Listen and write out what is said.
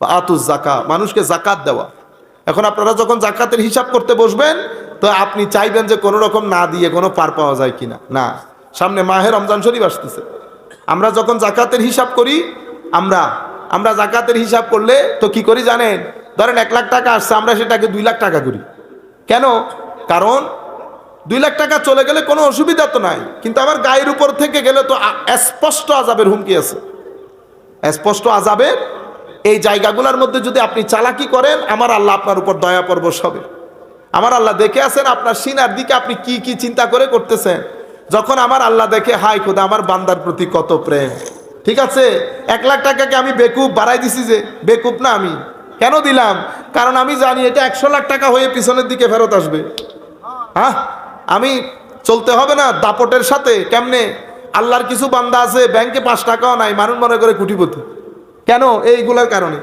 বা আতুস জাকা মানুষকে জাকাত দেওয়া। এখন আপনারা যখন জাকাতের হিসাব করতে বসবেন, তো আপনি চাইবেন যে কোনো রকম না দিয়ে কোনো পার পাওয়া যায় কিনা। না, সামনে মাহের রমজান শরীফ আসতেছে। আমরা যখন জাকাতের হিসাব করি, আমরা আমরা জাকাতের হিসাব করলে তো কি করি জানেন? ধরেন এক লাখ টাকা আসছে, আমরা সেটাকে দুই লাখ টাকা করি। কেন? কারণ দুই লাখ টাকা চলে গেলে কোনো অসুবিধা তো নাই। কিন্তু আমার গায়ের উপর থেকে গেলে তো স্পষ্ট আজাবের হুমকি আছে। স্পষ্ট আজাবের এই জায়গাগুলোর মধ্যে যদি আপনি চালাকি করেন, আমার আল্লাহ আপনার উপর দয়া পরবশ হবে। আমার আল্লাহ দেখে আছেন, আপনার সিনার দিকে আপনি কি কি চিন্তা করে করতেছেন? যখন আমার আল্লাহ দেখে হাই খোদা, আমার বান্দার প্রতি কত প্রেম। ঠিক আছে? এক লাখ টাকাকে আমি বেকুব বাড়াই দিছি যে, বেকুব না আমি। কেন দিলাম? কারণ আমি জানি এটা একশো লাখ টাকা হয়ে পিছনের দিকে ফেরত আসবে। হ্যাঁ আমি চলতে হবে না দাপটের সাথে, কেমনে? আল্লাহর কিছু বান্দা আছে, ব্যাংকে পাঁচ টাকাও নাই, মানুষ মনে করে কুটিপতি। কেন? এইগুলার কারণে।